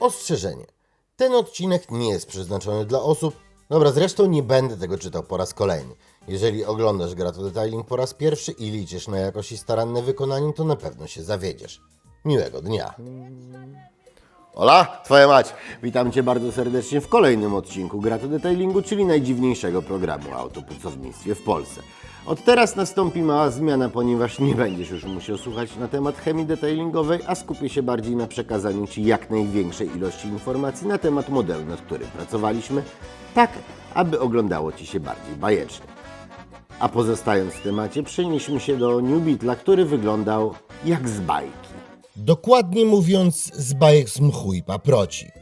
Ostrzeżenie. Ten odcinek nie jest przeznaczony dla osób. Dobra, zresztą nie będę tego czytał po raz kolejny. Jeżeli oglądasz Grato Detailing po raz pierwszy i liczysz na jakość i staranne wykonanie, to na pewno się zawiedziesz. Miłego dnia. Ola, twoja mać. Witam Cię bardzo serdecznie w kolejnym odcinku Grato Detailingu, czyli najdziwniejszego programu o autopucownictwie w Polsce. Od teraz nastąpi mała zmiana, ponieważ nie będziesz już musiał słuchać na temat chemii detailingowej, a skupię się bardziej na przekazaniu Ci jak największej ilości informacji na temat modelu, nad którym pracowaliśmy, tak aby oglądało Ci się bardziej bajecznie. A pozostając w temacie, przenieśmy się do New Beetla, który wyglądał jak z bajki. Dokładnie mówiąc, z bajek z mchu i paproci.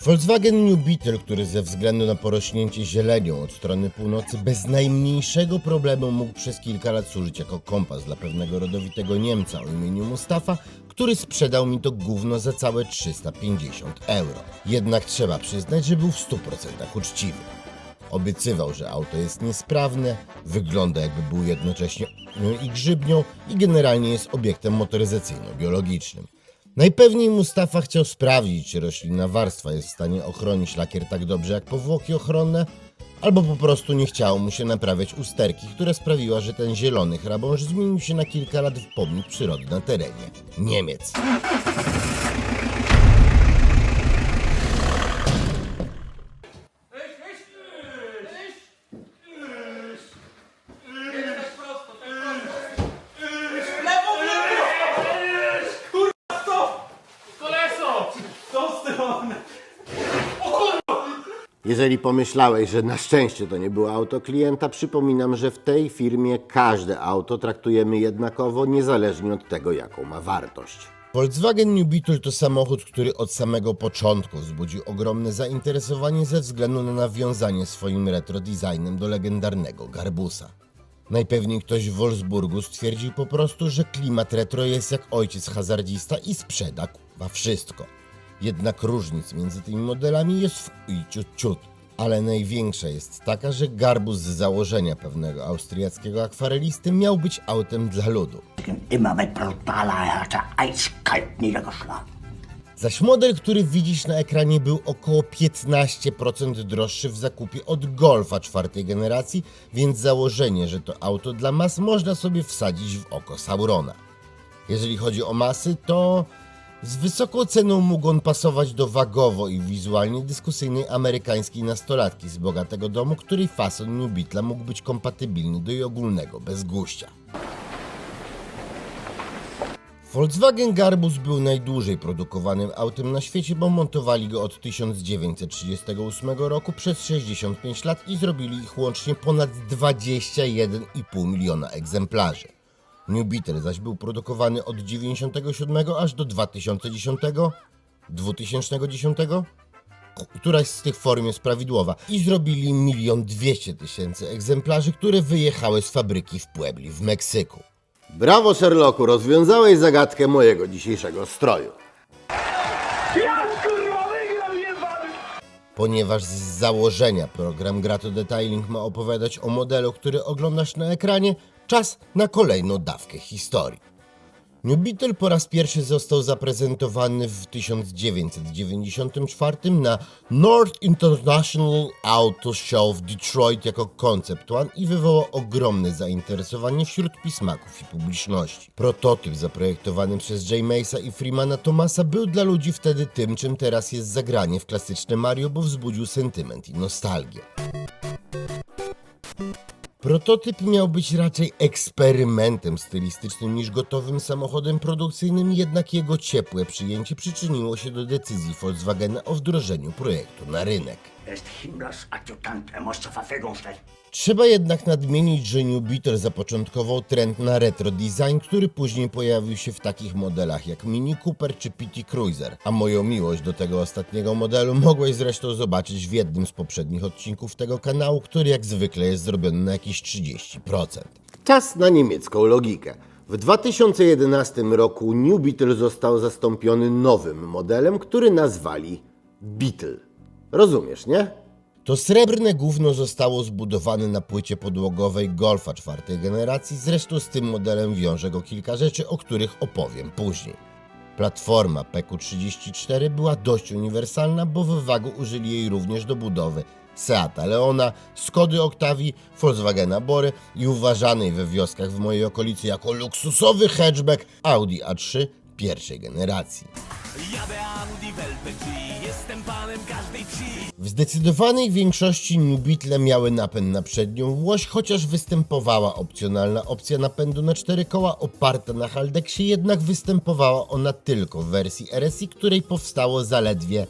Volkswagen New Beetle, który ze względu na porośnięcie zielenią od strony północy bez najmniejszego problemu mógł przez kilka lat służyć jako kompas dla pewnego rodowitego Niemca o imieniu Mustafa, który sprzedał mi to gówno za całe 350 euro. Jednak trzeba przyznać, że był w 100% uczciwy. Obiecywał, że auto jest niesprawne, wygląda jakby był jednocześnie onią i grzybnią i generalnie jest obiektem motoryzacyjno-biologicznym. Najpewniej Mustafa chciał sprawdzić, czy roślinna warstwa jest w stanie ochronić lakier tak dobrze jak powłoki ochronne, albo po prostu nie chciało mu się naprawiać usterki, która sprawiła, że ten zielony hrabąż zmienił się na kilka lat w pomnik przyrody na terenie Niemiec. Lewo, w lewo! Kurwa, stop! Koleso! W tą stronę! Jeżeli pomyślałeś, że na szczęście to nie było auto klienta, przypominam, że w tej firmie każde auto traktujemy jednakowo, niezależnie od tego, jaką ma wartość. Volkswagen New Beetle to samochód, który od samego początku wzbudził ogromne zainteresowanie ze względu na nawiązanie swoim retro designem do legendarnego Garbusa. Najpewniej ktoś w Wolfsburgu stwierdził po prostu, że klimat retro jest jak ojciec hazardzista i sprzeda kurwa wszystko. Jednak różnic między tymi modelami jest w i ciut ciut. Ale największa jest taka, że Garbus z założenia pewnego austriackiego akwarelisty miał być autem dla ludu. immer mit brutaler Härte eiskalt niedergeschlagen. Zaś model, który widzisz na ekranie był około 15% droższy w zakupie od Golfa czwartej generacji, więc założenie, że to auto dla mas można sobie wsadzić w oko Saurona. Jeżeli chodzi o masy, to z wysoką ceną mógł on pasować do wagowo i wizualnie dyskusyjnej amerykańskiej nastolatki z bogatego domu, której fason New Beetla mógł być kompatybilny do jej ogólnego bezguścia. Volkswagen Garbus był najdłużej produkowanym autem na świecie, bo montowali go od 1938 roku przez 65 lat i zrobili ich łącznie ponad 21,5 miliona egzemplarzy. New Beetle zaś był produkowany od 97 aż do 2010, 2010, któraś z tych form jest prawidłowa i zrobili milion dwieście tysięcy egzemplarzy, które wyjechały z fabryki w Puebli w Meksyku. Brawo Sherlocku, rozwiązałeś zagadkę mojego dzisiejszego stroju. Ponieważ z założenia program Grato Detailing ma opowiadać o modelu, który oglądasz na ekranie, czas na kolejną dawkę historii. New Beetle po raz pierwszy został zaprezentowany w 1994 na North International Auto Show w Detroit jako Concept One i wywołał ogromne zainteresowanie wśród pismaków i publiczności. Prototyp zaprojektowany przez J. Mace'a i Freemana Thomasa był dla ludzi wtedy tym, czym teraz jest zagranie w klasyczne Mario, bo wzbudził sentyment i nostalgię. Prototyp miał być raczej eksperymentem stylistycznym niż gotowym samochodem produkcyjnym, jednak jego ciepłe przyjęcie przyczyniło się do decyzji Volkswagena o wdrożeniu projektu na rynek. Ist Himmlers Adjutant. Trzeba jednak nadmienić, że New Beetle zapoczątkował trend na retro design, który później pojawił się w takich modelach jak Mini Cooper czy PT Cruiser, a moją miłość do tego ostatniego modelu mogłeś zresztą zobaczyć w jednym z poprzednich odcinków tego kanału, który jak zwykle jest zrobiony na jakieś 30%. Czas na niemiecką logikę. W 2011 roku New Beetle został zastąpiony nowym modelem, który nazwali Beetle. Rozumiesz, nie? To srebrne gówno zostało zbudowane na płycie podłogowej Golfa czwartej generacji, zresztą z tym modelem wiąże go kilka rzeczy, o których opowiem później. Platforma PQ34 była dość uniwersalna, bo w Wagu użyli jej również do budowy Seata Leona, Skody Octavii, Volkswagena Bory i uważanej we wioskach w mojej okolicy jako luksusowy hatchback Audi A3 pierwszej generacji. Jadę Audi jestem panem każdej wsi. W zdecydowanej większości New miały napęd na przednią łoś, chociaż występowała opcjonalna opcja napędu na cztery koła oparta na Haldexie, jednak występowała ona tylko w wersji RSI, której powstało zaledwie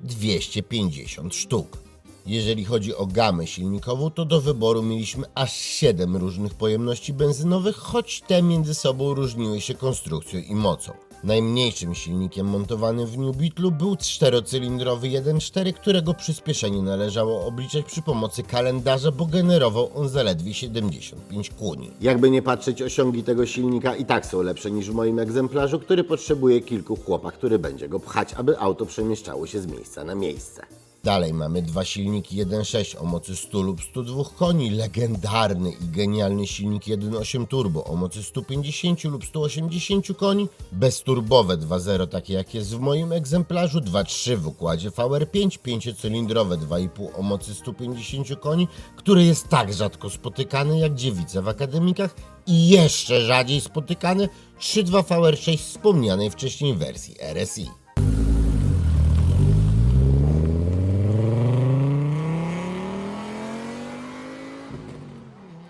250 sztuk. Jeżeli chodzi o gamę silnikową, to do wyboru mieliśmy aż 7 różnych pojemności benzynowych, choć te między sobą różniły się konstrukcją i mocą. Najmniejszym silnikiem montowanym w New Beetlu był czterocylindrowy 1.4, którego przyspieszenie należało obliczać przy pomocy kalendarza, bo generował on zaledwie 75 koni. Jakby nie patrzeć, osiągi tego silnika i tak są lepsze niż w moim egzemplarzu, który potrzebuje kilku chłopa, który będzie go pchać, aby auto przemieszczało się z miejsca na miejsce. Dalej mamy dwa silniki 1.6 o mocy 100 lub 102 koni, legendarny i genialny silnik 1.8 turbo o mocy 150 lub 180 koni, bezturbowe 2.0 takie jak jest w moim egzemplarzu, 2.3 w układzie VR5, 5-cylindrowe 2.5 o mocy 150 koni, który jest tak rzadko spotykany jak dziewice w akademikach i jeszcze rzadziej spotykany 3.2 VR6 wspomnianej wcześniej wersji RSI.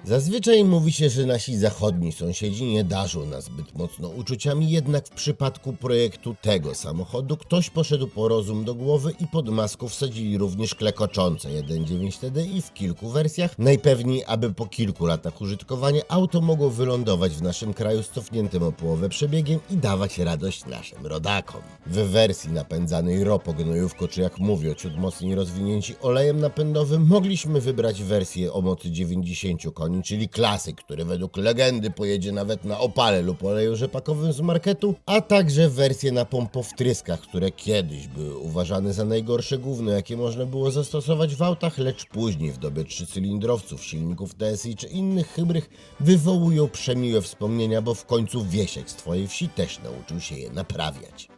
Zazwyczaj mówi się, że nasi zachodni sąsiedzi nie darzą nas zbyt mocno uczuciami, jednak w przypadku projektu tego samochodu ktoś poszedł po rozum do głowy i pod maską wsadzili również klekoczące 1.9 TDI w kilku wersjach, najpewniej aby po kilku latach użytkowania auto mogło wylądować w naszym kraju z cofniętym o połowę przebiegiem i dawać radość naszym rodakom. W wersji napędzanej ropognojówką, czy jak mówią, ciut mocniej rozwinięci olejem napędowym, mogliśmy wybrać wersję o mocy 90 koni, czyli klasyk, który według legendy pojedzie nawet na opale lub oleju rzepakowym z marketu, a także wersje na pompowtryskach, które kiedyś były uważane za najgorsze gówno, jakie można było zastosować w autach, lecz później w dobie trzycylindrowców, silników TSI czy innych hybrych wywołują przemiłe wspomnienia, bo w końcu Wiesiek z twojej wsi też nauczył się je naprawiać.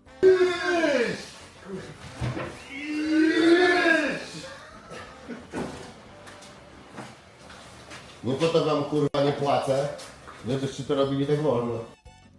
Nie po to wam kurwa nie płacę, żebyście to robili tak wolno.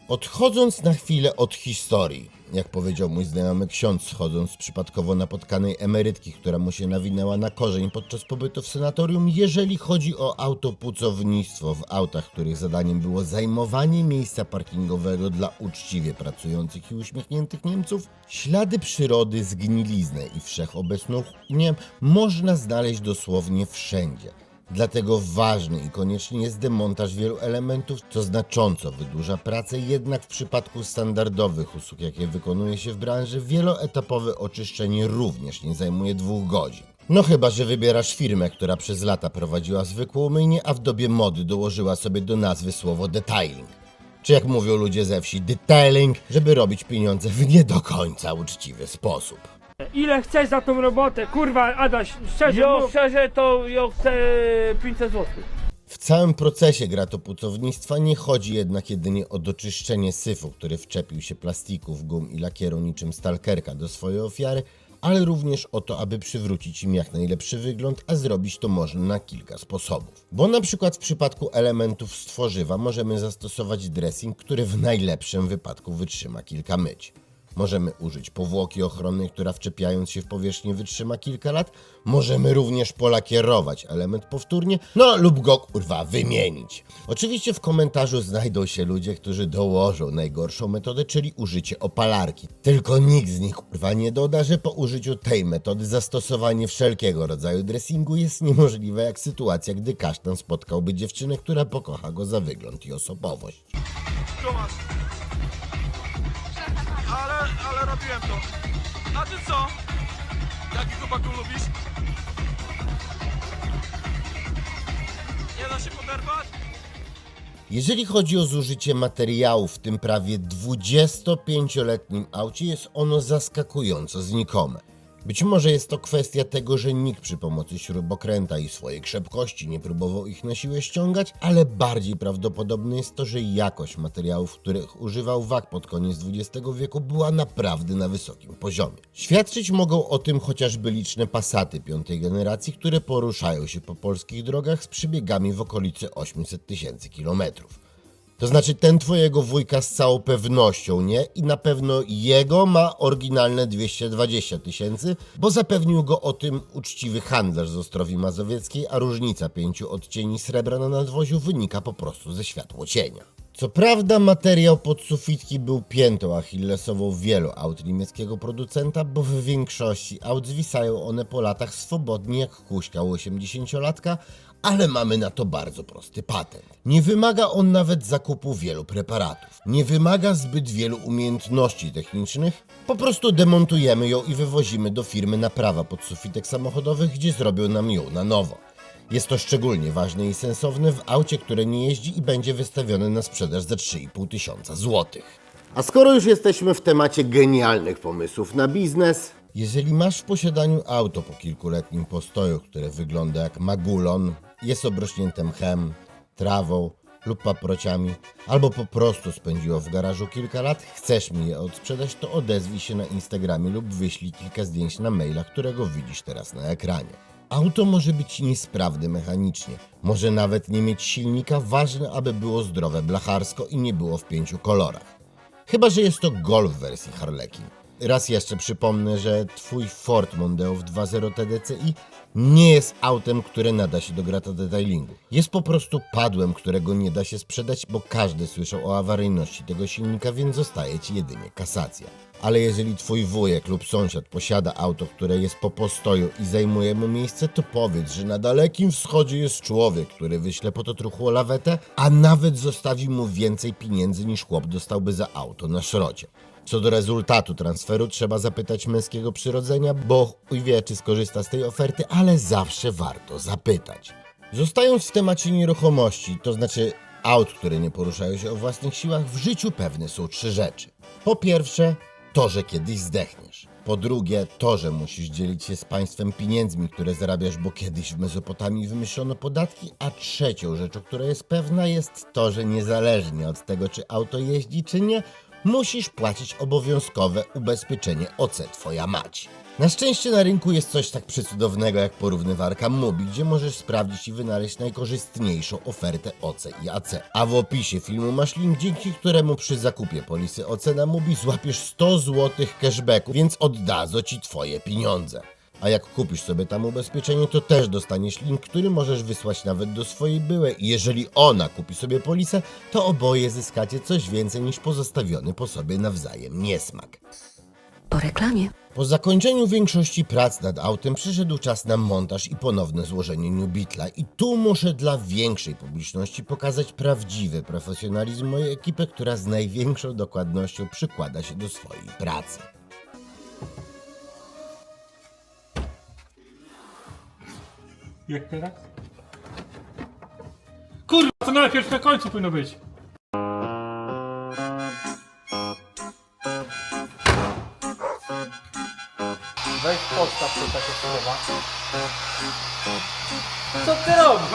Odchodząc na chwilę od historii, jak powiedział mój znajomy ksiądz, schodząc przypadkowo napotkanej emerytki, która mu się nawinęła na korzeń podczas pobytu w senatorium, jeżeli chodzi o autopucownictwo w autach, których zadaniem było zajmowanie miejsca parkingowego dla uczciwie pracujących i uśmiechniętych Niemców, ślady przyrody, zgniliznę i wszechobecną chłodnię można znaleźć dosłownie wszędzie. Dlatego ważny i konieczny jest demontaż wielu elementów, co znacząco wydłuża pracę, jednak w przypadku standardowych usług, jakie wykonuje się w branży, wieloetapowe oczyszczenie również nie zajmuje dwóch godzin. No chyba, że wybierasz firmę, która przez lata prowadziła zwykłą myjnię, a w dobie mody dołożyła sobie do nazwy słowo detailing. Czy jak mówią ludzie ze wsi, detailing, żeby robić pieniądze w nie do końca uczciwy sposób. Ile chcesz za tą robotę? Kurwa, Adaś, szczerze Ja mów. szczerze to ja chcę 500 zł. W całym procesie gratopucownictwa nie chodzi jednak jedynie o doczyszczenie syfu, który wczepił się plastików, gum i lakieru niczym stalkerka do swojej ofiary, ale również o to, aby przywrócić im jak najlepszy wygląd, a zrobić to można na kilka sposobów. Bo na przykład w przypadku elementów z tworzywa możemy zastosować dressing, który w najlepszym wypadku wytrzyma kilka myć. Możemy użyć powłoki ochronnej, która wczepiając się w powierzchnię wytrzyma kilka lat. Możemy również polakierować element powtórnie, no lub go kurwa wymienić. Oczywiście w komentarzu znajdą się ludzie, którzy dołożą najgorszą metodę, czyli użycie opalarki. Tylko nikt z nich kurwa nie doda, że po użyciu tej metody zastosowanie wszelkiego rodzaju dressingu jest niemożliwe jak sytuacja, gdy kasztan spotkałby dziewczynę, która pokocha go za wygląd i osobowość. Ale, ale robiłem to. A ty co? Jaki chłopaku lubisz? Nie da się poderwać? Jeżeli chodzi o zużycie materiałów w tym prawie 25-letnim aucie, jest ono zaskakująco znikome. Być może jest to kwestia tego, że nikt przy pomocy śrubokręta i swojej krzepkości nie próbował ich na siłę ściągać, ale bardziej prawdopodobne jest to, że jakość materiałów, których używał WAK pod koniec XX wieku była naprawdę na wysokim poziomie. Świadczyć mogą o tym chociażby liczne pasaty piątej generacji, które poruszają się po polskich drogach z przebiegami w okolicy 800 tysięcy kilometrów. To znaczy ten twojego wujka z całą pewnością nie i na pewno jego ma oryginalne 220 tysięcy, bo zapewnił go o tym uczciwy handlarz z Ostrowi Mazowieckiej, a różnica pięciu odcieni srebra na nadwoziu wynika po prostu ze światłocienia. Co prawda materiał pod sufitki był piętą achillesową wielu aut niemieckiego producenta, bo w większości aut zwisają one po latach swobodnie jak kuśka u 80-latka, ale mamy na to bardzo prosty patent. Nie wymaga on nawet zakupu wielu preparatów. Nie wymaga zbyt wielu umiejętności technicznych. Po prostu demontujemy ją i wywozimy do firmy naprawa podsufitek samochodowych, gdzie zrobią nam ją na nowo. Jest to szczególnie ważne i sensowne w aucie, które nie jeździ i będzie wystawione na sprzedaż za 3,5 tysiąca złotych. A skoro już jesteśmy w temacie genialnych pomysłów na biznes, jeżeli masz w posiadaniu auto po kilkuletnim postoju, które wygląda jak magulon, jest obrośnięte mchem, trawą lub paprociami, albo po prostu spędziło w garażu kilka lat, chcesz mi je odsprzedać, to odezwij się na Instagramie lub wyślij kilka zdjęć na maila, którego widzisz teraz na ekranie. Auto może być niesprawne mechanicznie, może nawet nie mieć silnika, ważne aby było zdrowe blacharsko i nie było w pięciu kolorach. Chyba, że jest to Golf w wersji Harlequin. Raz jeszcze przypomnę, że twój Ford Mondeo w 2.0 TDCi nie jest autem, które nada się do grata detailingu. Jest po prostu padłem, którego nie da się sprzedać, bo każdy słyszał o awaryjności tego silnika, więc zostaje ci jedynie kasacja. Ale jeżeli twój wujek lub sąsiad posiada auto, które jest po postoju i zajmuje mu miejsce, to powiedz, że na dalekim wschodzie jest człowiek, który wyśle po to truchło lawetę, a nawet zostawi mu więcej pieniędzy niż chłop dostałby za auto na szrocie. Co do rezultatu transferu trzeba zapytać męskiego przyrodzenia, bo chuj wie czy skorzysta z tej oferty, ale zawsze warto zapytać. Zostając w temacie nieruchomości, to znaczy aut, które nie poruszają się o własnych siłach, w życiu pewne są trzy rzeczy. Po pierwsze, to, że kiedyś zdechniesz. Po drugie, to, że musisz dzielić się z państwem pieniędzmi, które zarabiasz, bo kiedyś w Mezopotamii wymyślono podatki. A trzecią rzeczą, która jest pewna, jest to, że niezależnie od tego, czy auto jeździ, czy nie, musisz płacić obowiązkowe ubezpieczenie OC Twoja mać. Na szczęście na rynku jest coś tak przecudownego jak porównywarka Mubi, gdzie możesz sprawdzić i wynaleźć najkorzystniejszą ofertę OC i AC. A w opisie filmu masz link, dzięki któremu przy zakupie polisy OC na Mubi złapiesz 100 zł cashbacku, więc oddadzą Ci Twoje pieniądze. A jak kupisz sobie tam ubezpieczenie, to też dostaniesz link, który możesz wysłać nawet do swojej byłej. I jeżeli ona kupi sobie polisę, to oboje zyskacie coś więcej niż pozostawiony po sobie nawzajem niesmak. Po reklamie. Po zakończeniu większości prac nad autem przyszedł czas na montaż i ponowne złożenie New Beetla i tu muszę dla większej publiczności pokazać prawdziwy profesjonalizm mojej ekipy, która z największą dokładnością przykłada się do swojej pracy. Jak teraz? Kurwa, to najpierw na końcu powinno być. Weź podstaw tu takie słowa. Co ty robisz?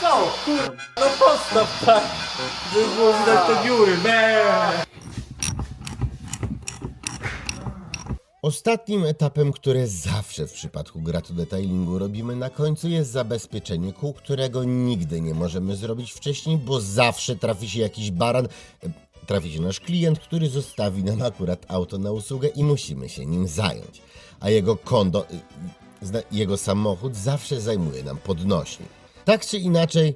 Co? Kurwa, no postaw tak, żeby było widać te dziury. Be. Ostatnim etapem, które zawsze w przypadku gratu detailingu robimy na końcu jest zabezpieczenie kół, którego nigdy nie możemy zrobić wcześniej, bo zawsze trafi się jakiś baran, e, trafi się nasz klient, który zostawi nam akurat auto na usługę i musimy się nim zająć. A jego kondo, y, jego samochód zawsze zajmuje nam podnośnik. Tak czy inaczej,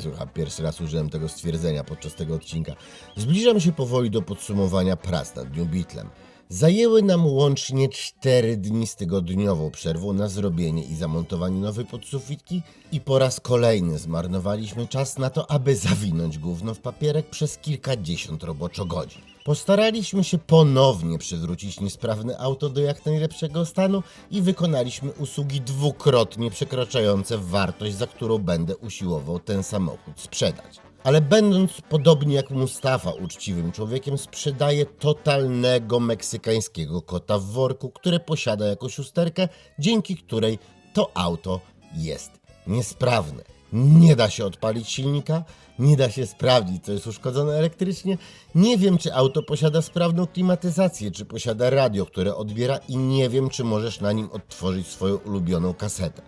Słucham, pierwszy raz użyłem tego stwierdzenia podczas tego odcinka. Zbliżam się powoli do podsumowania prac nad New Beetlem. Zajęły nam łącznie 4 dni z tygodniową przerwą na zrobienie i zamontowanie nowej podsufitki i po raz kolejny zmarnowaliśmy czas na to, aby zawinąć gówno w papierek przez kilkadziesiąt roboczo godzin. Postaraliśmy się ponownie przywrócić niesprawne auto do jak najlepszego stanu i wykonaliśmy usługi dwukrotnie przekraczające wartość, za którą będę usiłował ten samochód sprzedać. Ale będąc podobnie jak Mustafa uczciwym człowiekiem, sprzedaje totalnego meksykańskiego kota w worku, które posiada jako siusterkę, dzięki której to auto jest niesprawne. Nie da się odpalić silnika, nie da się sprawdzić, co jest uszkodzone elektrycznie. Nie wiem, czy auto posiada sprawną klimatyzację, czy posiada radio, które odbiera, i nie wiem, czy możesz na nim odtworzyć swoją ulubioną kasetę.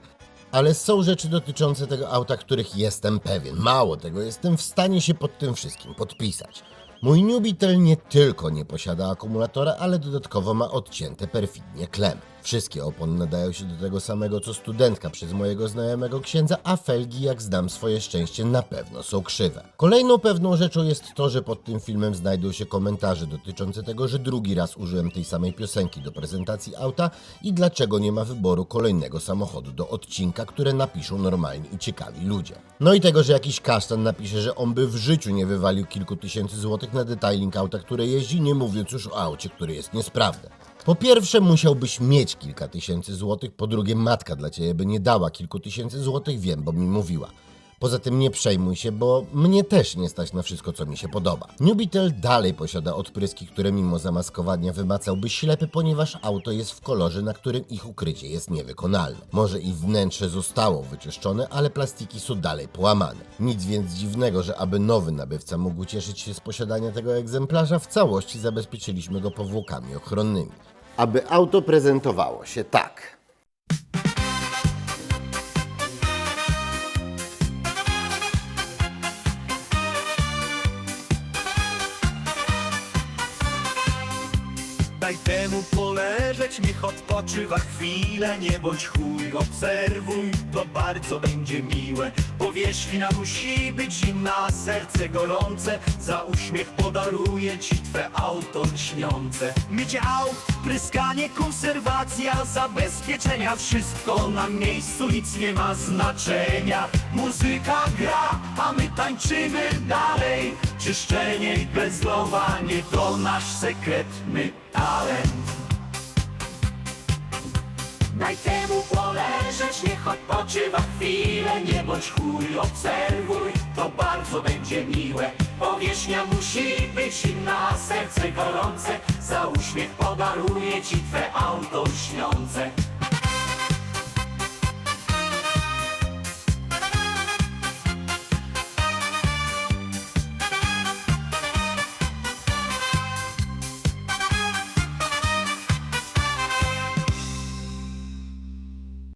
Ale są rzeczy dotyczące tego auta, których jestem pewien. Mało tego, jestem w stanie się pod tym wszystkim podpisać. Mój Nubitel nie tylko nie posiada akumulatora, ale dodatkowo ma odcięte perfidnie klemy. Wszystkie opony nadają się do tego samego co studentka przez mojego znajomego księdza, a felgi, jak znam swoje szczęście, na pewno są krzywe. Kolejną pewną rzeczą jest to, że pod tym filmem znajdą się komentarze dotyczące tego, że drugi raz użyłem tej samej piosenki do prezentacji auta i dlaczego nie ma wyboru kolejnego samochodu do odcinka, które napiszą normalni i ciekawi ludzie. No i tego, że jakiś kasztan napisze, że on by w życiu nie wywalił kilku tysięcy złotych na detailing auta, które jeździ, nie mówiąc już o aucie, które jest niesprawne. Po pierwsze, musiałbyś mieć kilka tysięcy złotych, po drugie, matka dla ciebie by nie dała kilku tysięcy złotych, wiem, bo mi mówiła. Poza tym nie przejmuj się, bo mnie też nie stać na wszystko, co mi się podoba. Nubitel dalej posiada odpryski, które mimo zamaskowania wymacałby ślepy, ponieważ auto jest w kolorze, na którym ich ukrycie jest niewykonalne. Może i wnętrze zostało wyczyszczone, ale plastiki są dalej połamane. Nic więc dziwnego, że aby nowy nabywca mógł cieszyć się z posiadania tego egzemplarza, w całości zabezpieczyliśmy go powłokami ochronnymi. Aby auto prezentowało się tak. Daj temu poleżeć, niech odpoczywa chwilę Nie bądź chuj, obserwuj, to bardzo będzie miłe Powierzchnia musi być zimna, serce gorące Za uśmiech podaruję ci twe auto lśniące Mycie pryskanie, konserwacja Zabezpieczenia, wszystko na miejscu, nic nie ma znaczenia. Muzyka gra, a my tańczymy dalej. Czyszczenie i bezlowanie to nasz sekretny talent. Daj temu poleżeć, niech odpoczywa chwilę. Nie bądź chuj, obserwuj, to bardzo będzie miłe Powierzchnia musi być inna, serce gorące Za uśmiech podaruję ci twe auto lśniące